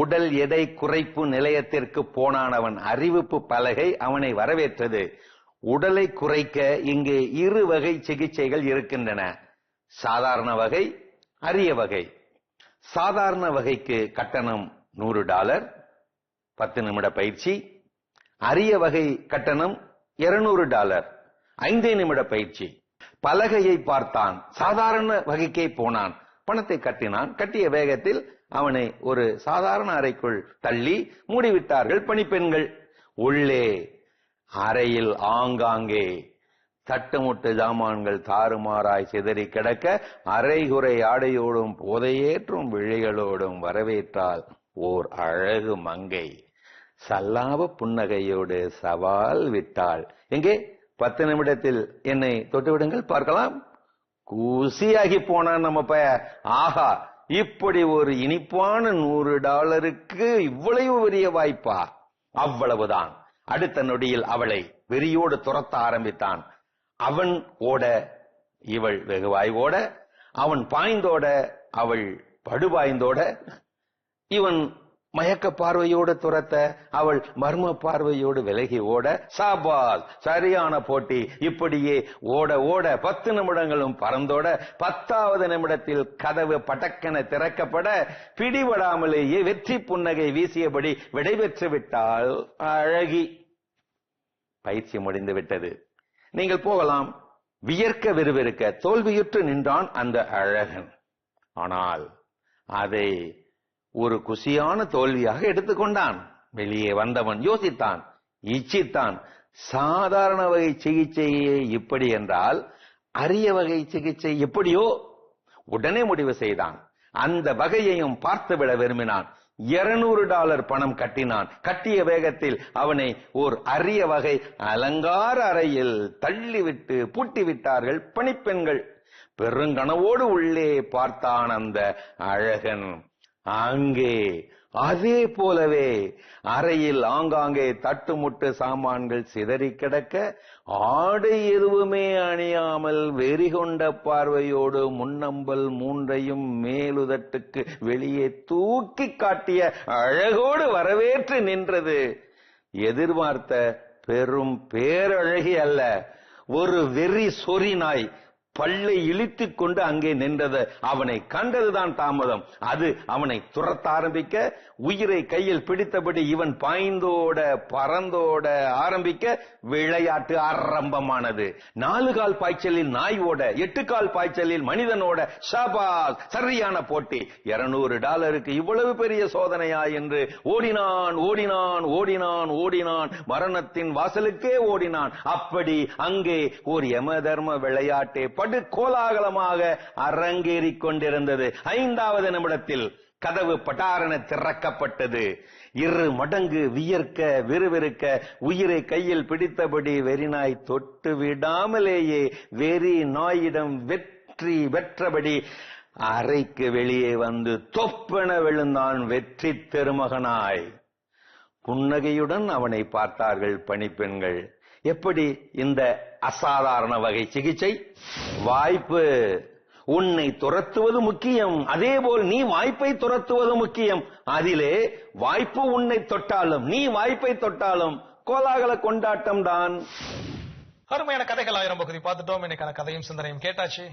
உடல் எடை குறைப்பு நிலையத்திற்கு போனானவன் அறிவிப்பு பலகை அவனை வரவேற்றது. உடலை குறைக்க இங்கே இரு வகை சிகிச்சைகள் இருக்கின்றன. சாதாரண வகை அரிய வகை. சாதாரண வகைக்கு கட்டணம் நூறு டாலர் பத்து நிமிட பயிற்சி. அரிய வகை கட்டணம் 200 டாலர் ஐந்தே நிமிட பயிற்சி. பலகையை பார்த்தான் சாதாரண வகைக்கே போனான். பணத்தை கட்டினான். கட்டிய வேகத்தில் அவனை ஒரு சாதாரண அறைக்குள் தள்ளி மூடிவிட்டார்கள் பணிப்பெண்கள். உள்ளே அறையில் ஆங்காங்கே தட்டுமுட்டு ஜாமான்கள் தாறுமாறாய் சிதறி கிடக்க அரைகுறை ஆடையோடும் போதையேற்றும் விழிகளோடும் வரவேற்றால் ஓர் அழகு மங்கை. சல்லாப புன்னகையோடு சவால் விட்டாள். எங்கே? பத்து நிமிடத்தில் என்னை தொட்டுவிடுங்கள். பார்க்கலாம். கூசியாகி போனான் நம்ம பய ஆஹா இப்படி ஒரு இனிப்பான நூறு டாலருக்கு இவ்வளவு பெரிய வாய்ப்பா? அவ்வளவுதான். அடுத்த நொடியில் அவளை வெறியோடு துரத்த ஆரம்பித்தான். அவன் ஓட இவள் வெகுவாய் ஓட அவன் பாய்ந்தோட அவள் படுபாய்ந்தோட இவன் மயக்க பார்வையோடு துரத்த அவள் மர்ம பார்வையோடு விலகி ஓட சாபால் சரியான போட்டி. இப்படியே ஓட ஓட பத்து நிமிடங்களும் பறந்தோட பத்தாவது நிமிடத்தில் கதவு பட்டக்கென திறக்கப்பட பிடிபடாமலேயே வெற்றி புன்னகை வீசியபடி விடைபெற்று விட்டால் அழகி. பயிற்சி முடிந்து விட்டது. நீங்கள் போகலாம். வியர்க்க விறுவிறுக்க தோல்வியுற்று நின்றான் அந்த அழகன். ஆனால் அதை ஒரு குசியான தோல்வியாக எடுத்துக்கொண்டான். வெளியே வந்தவன் யோசித்தான் இச்சித்தான். சாதாரண வகை சிகிச்சையே இப்படி என்றால் அரிய வகை சிகிச்சை எப்படியோ? உடனே முடிவு செய்தான். அந்த வகையையும் பார்த்துவிட விரும்பினான். 200 டாலர் பணம் கட்டினான். கட்டிய வேகத்தில் அவனை ஓர் அரிய வகை அலங்கார அறையில் தள்ளிவிட்டு பூட்டி விட்டார்கள் பணிப்பெண்கள். பெருங்கனவோடு உள்ளே பார்த்தான் அந்த அழகன். அங்கே. அதே போலவே அறையில் ஆங்காங்கே தட்டுமுட்டு சாமான்கள் சிதறி கிடக்க ஆடை எதுவுமே அணியாமல் வெறி கொண்ட பார்வையோடு முன்னம்பல் மூன்றையும் மேலுதட்டுக்கு வெளியே தூக்கி காட்டிய அழகோடு வரவேற்று நின்றது. எதிர்பார்த்த பெரும் பேரழகி அல்ல. ஒரு வெறி சொறி நாய். பல்லை இழித்துக் கொண்டு அங்கே நின்றது. அவனை கண்டதுதான் தாமதம். அது அவனை துரத்த ஆரம்பிக்க உயிரை கையில் பிடித்தபடி இவன் பாய்ந்தோட பறந்தோட ஆரம்பிக்க விளையாட்டு ஆரம்பமானது. நாலு கால் பாய்ச்சலில் நாய் ஓட எட்டு கால் பாய்ச்சலில் மனிதனோட ஷாபாஸ்! சரியான போட்டி. 200 டாலருக்கு இவ்வளவு பெரிய சோதனையா என்று ஓடினான் ஓடினான் ஓடினான் ஓடினான். மரணத்தின் வாசலுக்கே ஓடினான். அப்படி அங்கே ஒரு யம தர்ம விளையாட்டே படு கோலாகலமாக அரங்கேறிக் கொண்டிருந்தது. ஐந்தாவது நிமிடத்தில் கதவு பட்டாரென திறக்கப்பட்டது. இரு மடங்கு வியர்க்க விறுவிறுக்க உயிரை கையில் பிடித்தபடி வெறிநாய் தொட்டு விடாமலேயே வெறி நாயிடம் வெற்றி வெற்றபடி அறைக்கு வெளியே வந்து தொப்பென விழுந்தான் வெற்றி திருமகனாய். புன்னகையுடன் அவனை பார்த்தார்கள் பணிப்பெண்கள். எப்படி இந்த அசாதாரண வகை சிகிச்சை? வாய்ப்பு. உன்னை துரத்துவது முக்கியம். அதேபோல் நீ வாய்ப்பை துரத்துவது முக்கியம். அதிலே வாய்ப்பு உன்னை தொட்டாலும் நீ வாய்ப்பை தொட்டாலும் கோலாகல கொண்டாட்டம் தான் அருமையான கதைகள் ஆயிரம் பகுதி. பார்த்துட்டோம். இன்னைக்கான கதையும் சிந்தனையும் கேட்டாச்சு.